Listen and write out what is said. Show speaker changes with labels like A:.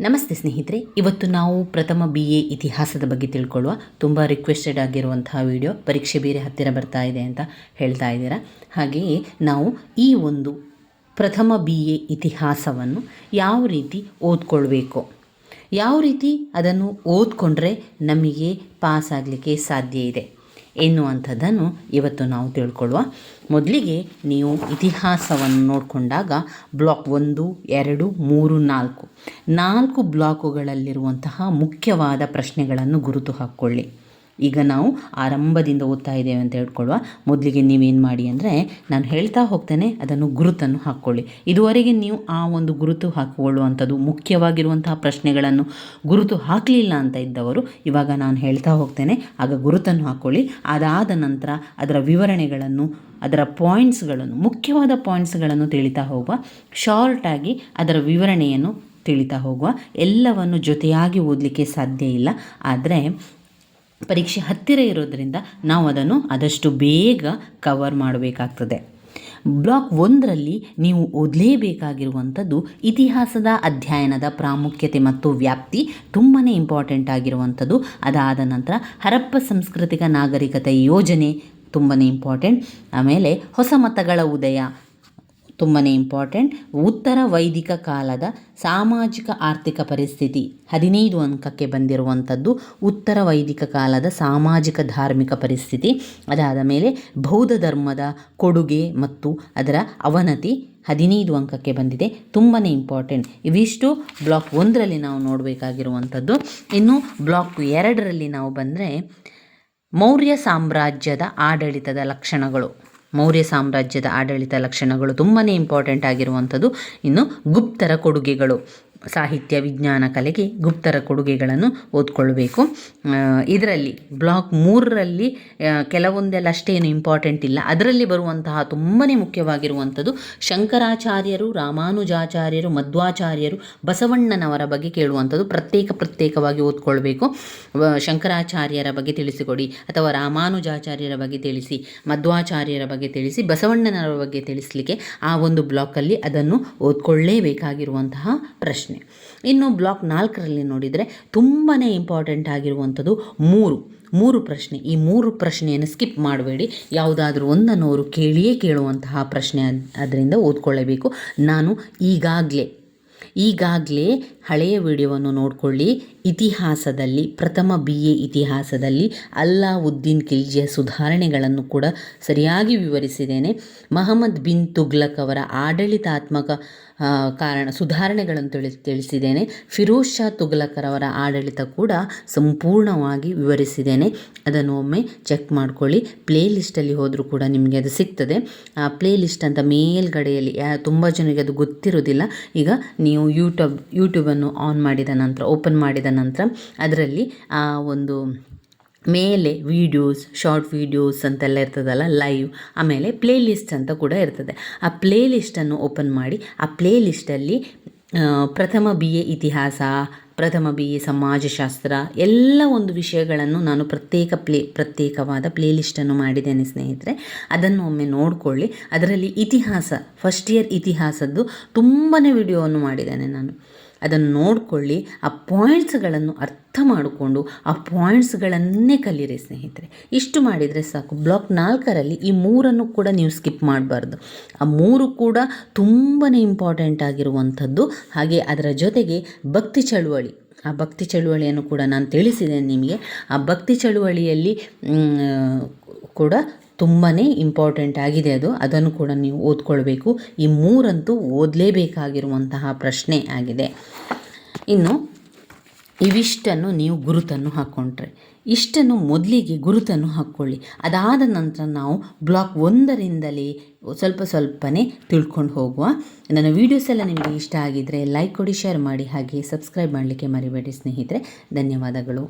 A: ನಮಸ್ತೆ ಸ್ನೇಹಿತರೆ, ಇವತ್ತು ನಾವು ಪ್ರಥಮ ಬಿ ಎ ಇತಿಹಾಸದ ಬಗ್ಗೆ ತಿಳ್ಕೊಳ್ಳುವ, ತುಂಬ ರಿಕ್ವೆಸ್ಟೆಡ್ ಆಗಿರುವಂತಹ ವಿಡಿಯೋ ಪರೀಕ್ಷೆ ಬೇರೆ ಹತ್ತಿರ ಬರ್ತಾ ಇದೆ ಅಂತ ಹೇಳ್ತಾ ಇದ್ದೀರಾ? ಹಾಗೆಯೇ ನಾವು ಈ ಒಂದು ಪ್ರಥಮ ಬಿ ಎ ಇತಿಹಾಸವನ್ನು ಯಾವ ರೀತಿ ಓದ್ಕೊಳ್ಬೇಕು? ಯಾವ ರೀತಿ ಅದನ್ನು ಓದ್ಕೊಂಡ್ರೆ ನಮಗೆ ಪಾಸ್ ಆಗಲಿಕ್ಕೆ ಸಾಧ್ಯ ಇದೆ? ಎನ್ನುವಂಥದ್ದನ್ನು ಇವತ್ತು ನಾವು ತಿಳ್ಕೊಳ್ಳುವ. ಮೊದಲಿಗೆ ನೀವು ಇತಿಹಾಸವನ್ನು ನೋಡಿಕೊಂಡಾಗ ಬ್ಲಾಕ್ ಒಂದು, ಎರಡು, ಮೂರು, ನಾಲ್ಕು. ನಾಲ್ಕು ಬ್ಲಾಕುಗಳಲ್ಲಿರುವಂತಹ ಮುಖ್ಯವಾದ ಪ್ರಶ್ನೆಗಳನ್ನು ಗುರುತು ಹಾಕ್ಕೊಳ್ಳಿ. ಈಗ ನಾವು ಆರಂಭದಿಂದ ಓದ್ತಾ ಇದ್ದೇವೆ ಅಂತ ಹೇಳ್ಕೊಳ್ಳುವ ಮೊದಲಿಗೆ ನೀವೇನು ಮಾಡಿ ಅಂದರೆ ನಾನು ಹೇಳ್ತಾ ಹೋಗ್ತೇನೆ, ಅದನ್ನು ಗುರುತನ್ನು ಹಾಕ್ಕೊಳ್ಳಿ. ಇದುವರೆಗೆ ನೀವು ಆ ಒಂದು ಗುರುತು ಹಾಕಿಕೊಳ್ಳುವಂಥದ್ದು ಮುಖ್ಯವಾಗಿರುವಂತಹ ಪ್ರಶ್ನೆಗಳನ್ನು ಗುರುತು ಹಾಕಲಿಲ್ಲ ಅಂತ ಇದ್ದವರು, ಇವಾಗ ನಾನು ಹೇಳ್ತಾ ಹೋಗ್ತೇನೆ, ಆಗ ಗುರುತನ್ನು ಹಾಕ್ಕೊಳ್ಳಿ. ಅದಾದ ನಂತರ ಅದರ ವಿವರಣೆಗಳನ್ನು, ಅದರ ಪಾಯಿಂಟ್ಸ್ಗಳನ್ನು, ಮುಖ್ಯವಾದ ಪಾಯಿಂಟ್ಸ್ಗಳನ್ನು ತಿಳಿತಾ ಹೋಗುವ. ಶಾರ್ಟಾಗಿ ಅದರ ವಿವರಣೆಯನ್ನು ತಿಳಿತಾ ಹೋಗುವ. ಎಲ್ಲವನ್ನು ಜೊತೆಯಾಗಿ ಓದಲಿಕ್ಕೆ ಸಾಧ್ಯ ಇಲ್ಲ. ಆದರೆ ಪರೀಕ್ಷೆ ಹತ್ತಿರ ಇರೋದರಿಂದ ನಾವು ಅದನ್ನು ಆದಷ್ಟು ಬೇಗ ಕವರ್ ಮಾಡಬೇಕಾಗ್ತದೆ. ಬ್ಲಾಕ್ ಒಂದರಲ್ಲಿ ನೀವು ಓದಲೇಬೇಕಾಗಿರುವಂಥದ್ದು ಇತಿಹಾಸದ ಅಧ್ಯಯನದ ಪ್ರಾಮುಖ್ಯತೆ ಮತ್ತು ವ್ಯಾಪ್ತಿ ತುಂಬಾ ಇಂಪಾರ್ಟೆಂಟ್ ಆಗಿರುವಂಥದ್ದು. ಅದಾದ ನಂತರ ಹರಪ್ಪ ಸಾಂಸ್ಕೃತಿಕ ನಾಗರಿಕತೆ ಯೋಜನೆ ತುಂಬಾ ಇಂಪಾರ್ಟೆಂಟ್ ಆಮೇಲೆ ಹೊಸ ಮತಗಳ ಉದಯ ತುಂಬಾ ಇಂಪಾರ್ಟೆಂಟ್ ಉತ್ತರ ವೈದಿಕ ಕಾಲದ ಸಾಮಾಜಿಕ ಆರ್ಥಿಕ ಪರಿಸ್ಥಿತಿ. ಹದಿನೈದು ಅಂಕಕ್ಕೆ ಬಂದಿರುವಂಥದ್ದು ಉತ್ತರ ವೈದಿಕ ಕಾಲದ ಸಾಮಾಜಿಕ ಧಾರ್ಮಿಕ ಪರಿಸ್ಥಿತಿ. ಅದಾದ ಮೇಲೆ ಬೌದ್ಧ ಧರ್ಮದ ಕೊಡುಗೆ ಮತ್ತು ಅದರ ಅವನತಿ ಹದಿನೈದು ಅಂಕಕ್ಕೆ ಬಂದಿದೆ. ತುಂಬಾ ಇಂಪಾರ್ಟೆಂಟ್ ಇವಿಷ್ಟು ಬ್ಲಾಕ್ ಒಂದರಲ್ಲಿ ನಾವು ನೋಡಬೇಕಾಗಿರುವಂಥದ್ದು. ಇನ್ನು ಬ್ಲಾಕ್ ಎರಡರಲ್ಲಿ ನಾವು ಬಂದರೆ ಮೌರ್ಯ ಸಾಮ್ರಾಜ್ಯದ ಆಡಳಿತದ ಲಕ್ಷಣಗಳು. ಮೌರ್ಯ ಸಾಮ್ರಾಜ್ಯದ ಆಡಳಿತ ಲಕ್ಷಣಗಳು ತುಂಬಾ ಇಂಪಾರ್ಟೆಂಟ್ ಆಗಿರುವಂಥದ್ದು. ಇನ್ನು ಗುಪ್ತರ ಕೊಡುಗೆಗಳು. ಸಾಹಿತ್ಯ, ವಿಜ್ಞಾನ, ಕಲೆಗೆ ಗುಪ್ತರ ಕೊಡುಗೆಗಳನ್ನು ಓದ್ಕೊಳ್ಬೇಕು. ಇದರಲ್ಲಿ, ಬ್ಲಾಕ್ ಮೂರರಲ್ಲಿ ಕೆಲವೊಂದೆಲ್ಲ ಅಷ್ಟೇನು ಇಂಪಾರ್ಟೆಂಟ್ ಇಲ್ಲ. ಅದರಲ್ಲಿ ಬರುವಂತಹ ತುಂಬಾ ಮುಖ್ಯವಾಗಿರುವಂಥದ್ದು ಶಂಕರಾಚಾರ್ಯರು, ರಾಮಾನುಜಾಚಾರ್ಯರು, ಮಧ್ವಾಚಾರ್ಯರು, ಬಸವಣ್ಣನವರ ಬಗ್ಗೆ ಕೇಳುವಂಥದ್ದು ಪ್ರತ್ಯೇಕ ಪ್ರತ್ಯೇಕವಾಗಿ ಓದ್ಕೊಳ್ಬೇಕು. ಶಂಕರಾಚಾರ್ಯರ ಬಗ್ಗೆ ತಿಳಿಸಿಕೊಡಿ, ಅಥವಾ ರಾಮಾನುಜಾಚಾರ್ಯರ ಬಗ್ಗೆ ತಿಳಿಸಿ, ಮಧ್ವಾಚಾರ್ಯರ ಬಗ್ಗೆ ತಿಳಿಸಿ, ಬಸವಣ್ಣನವರ ಬಗ್ಗೆ ತಿಳಿಸಲಿಕ್ಕೆ ಆ ಒಂದು ಬ್ಲಾಕಲ್ಲಿ ಅದನ್ನು ಓದ್ಕೊಳ್ಳೇಬೇಕಾಗಿರುವಂತಹ ಪ್ರಶ್ನೆ. ಇನ್ನು ಬ್ಲಾಕ್ ನಾಲ್ಕರಲ್ಲಿ ನೋಡಿದರೆ ತುಂಬಾ ಇಂಪಾರ್ಟೆಂಟ್ ಆಗಿರುವಂಥದ್ದು ಮೂರು. ಮೂರು ಪ್ರಶ್ನೆ. ಈ ಮೂರು ಪ್ರಶ್ನೆಯನ್ನು ಸ್ಕಿಪ್ ಮಾಡಬೇಡಿ. ಯಾವುದಾದ್ರೂ ಒಂದನ್ನು ಅವರು ಕೇಳಿಯೇ ಕೇಳುವಂತಹ ಪ್ರಶ್ನೆ ಅದರಿಂದ ಓದ್ಕೊಳ್ಳಬೇಕು. ನಾನು ಈಗಾಗಲೇ ಈಗಾಗಲೇ ಹಳೆಯ ವಿಡಿಯೋವನ್ನು ನೋಡಿಕೊಳ್ಳಿ. ಇತಿಹಾಸದಲ್ಲಿ, ಪ್ರಥಮ ಬಿ ಎ ಇತಿಹಾಸದಲ್ಲಿ ಅಲ್ಲಾವುದ್ದೀನ್ ಖಿಲ್ಜಿಯ ಸುಧಾರಣೆಗಳನ್ನು ಕೂಡ ಸರಿಯಾಗಿ ವಿವರಿಸಿದ್ದೇನೆ. ಮಹಮ್ಮದ್ ಬಿನ್ ತುಗ್ಲಕ್ ಅವರ ಆಡಳಿತಾತ್ಮಕ ಕಾರಣ, ಸುಧಾರಣೆಗಳನ್ನು ತಿಳಿ, ತಿಳಿಸಿದ್ದೇನೆ. ಫಿರೋಜ್ ಶಾ ಅವರ ಆಡಳಿತ ಕೂಡ ಸಂಪೂರ್ಣವಾಗಿ ವಿವರಿಸಿದ್ದೇನೆ. ಅದನ್ನು ಒಮ್ಮೆ ಚೆಕ್ ಮಾಡ್ಕೊಳ್ಳಿ. ಪ್ಲೇ ಲಿಸ್ಟಲ್ಲಿ ಹೋದರೂ ಕೂಡ ನಿಮಗೆ ಅದು ಸಿಗ್ತದೆ. ಆ ಪ್ಲೇ ಲಿಸ್ಟ್ ಅಂತ ಮೇಲ್ಗಡೆಯಲ್ಲಿ ತುಂಬ ಜನರಿಗೆ ಅದು ಗೊತ್ತಿರೋದಿಲ್ಲ ಈಗ ನೀವು ಯೂಟ್ಯೂಬ್ ಯೂಟ್ಯೂಬನ್ನು ಆನ್ ಮಾಡಿದ ನಂತರ ಓಪನ್ ಮಾಡಿದ ನಂತರ, ಅದರಲ್ಲಿ, ಆ, ಒಂದು ಮೇಲೆ ವೀಡಿಯೋಸ್ ಶಾರ್ಟ್ ವೀಡಿಯೋಸ್ ಅಂತೆಲ್ಲ ಇರ್ತದಲ್ಲ ಲೈವ್ ಆಮೇಲೆ ಪ್ಲೇ ಲಿಸ್ಟ್ ಅಂತ ಕೂಡ ಇರ್ತದೆ. ಆ ಪ್ಲೇ ಲಿಸ್ಟನ್ನು ಓಪನ್ ಮಾಡಿ, ಆ ಪ್ಲೇ ಲಿಸ್ಟಲ್ಲಿ ಪ್ರಥಮ ಬಿ ಎ ಇತಿಹಾಸ ಪ್ರಥಮ ಬಿ ಎ ಸಮಾಜಶಾಸ್ತ್ರ ಎಲ್ಲ ಒಂದು ವಿಷಯಗಳನ್ನು ನಾನು ಪ್ರತ್ಯೇಕ ಪ್ಲೇ, ಪ್ರತ್ಯೇಕವಾದ ಪ್ಲೇಲಿಸ್ಟನ್ನು ಮಾಡಿದ್ದೇನೆ ಸ್ನೇಹಿತರೆ. ಅದನ್ನು ಒಮ್ಮೆ ನೋಡಿಕೊಳ್ಳಿ. ಅದರಲ್ಲಿ ಇತಿಹಾಸ ಫಸ್ಟ್ ಇಯರ್ ಇತಿಹಾಸದ್ದು ತುಂಬಾ ವಿಡಿಯೋವನ್ನು ಮಾಡಿದ್ದೇನೆ ನಾನು. ಅದನ್ನು ನೋಡಿಕೊಳ್ಳಿ, ಆ ಪಾಯಿಂಟ್ಸ್ಗಳನ್ನು ಅರ್ಥ ಮಾಡಿಕೊಂಡು ಆ ಪಾಯಿಂಟ್ಸ್ಗಳನ್ನೇ ಕಲೀರಿ ಸ್ನೇಹಿತರೆ. ಇಷ್ಟು ಮಾಡಿದರೆ ಸಾಕು. ಬ್ಲಾಕ್ ನಾಲ್ಕರಲ್ಲಿ ಈ ಮೂರನ್ನು ಕೂಡ ನೀವು ಸ್ಕಿಪ್ ಮಾಡಬಾರ್ದು. ಆ ಮೂರು ಕೂಡ ತುಂಬಾ ಇಂಪಾರ್ಟೆಂಟ್ ಆಗಿರುವಂಥದ್ದು. ಹಾಗೆ ಅದರ ಜೊತೆಗೆ ಭಕ್ತಿ ಚಳುವಳಿ. ಆ ಭಕ್ತಿ ಚಳುವಳಿಯನ್ನು ಕೂಡ ನಾನು ತಿಳಿಸಿದ್ದೇನೆ ನಿಮಗೆ. ಆ ಭಕ್ತಿ ಚಳುವಳಿಯಲ್ಲಿ ಕೂಡ ತುಂಬಾ ಇಂಪಾರ್ಟೆಂಟ್ ಆಗಿದೆ ಅದು. ಅದನ್ನು ಕೂಡ ನೀವು ಓದ್ಕೊಳ್ಬೇಕು. ಈ ಮೂರಂತೂ ಓದಲೇಬೇಕಾಗಿರುವಂತಹ ಪ್ರಶ್ನೆ ಆಗಿದೆ. ಇನ್ನು ಇವಿಷ್ಟನ್ನು ನೀವು ಗುರುತನ್ನು ಹಾಕ್ಕೊಂಡ್ರೆ ಇಷ್ಟನ್ನು ಮೊದಲಿಗೆ ಗುರುತನ್ನು ಹಾಕ್ಕೊಳ್ಳಿ ಅದಾದ ನಂತರ ನಾವು ಬ್ಲಾಕ್ ಒಂದರಿಂದಲೇ ಸ್ವಲ್ಪ ಸ್ವಲ್ಪನೇ ತಿಳ್ಕೊಂಡು ಹೋಗುವ. ನನ್ನ ವೀಡಿಯೋಸ್ ಎಲ್ಲ ನಿಮಗೆ ಇಷ್ಟ ಆಗಿದ್ದರೆ ಲೈಕ್ ಕೊಡಿ ಶೇರ್ ಮಾಡಿ, ಹಾಗೆ ಸಬ್ಸ್ಕ್ರೈಬ್ ಮಾಡಲಿಕ್ಕೆ ಮರಿಬೇಡಿ ಸ್ನೇಹಿತರೆ. ಧನ್ಯವಾದಗಳು.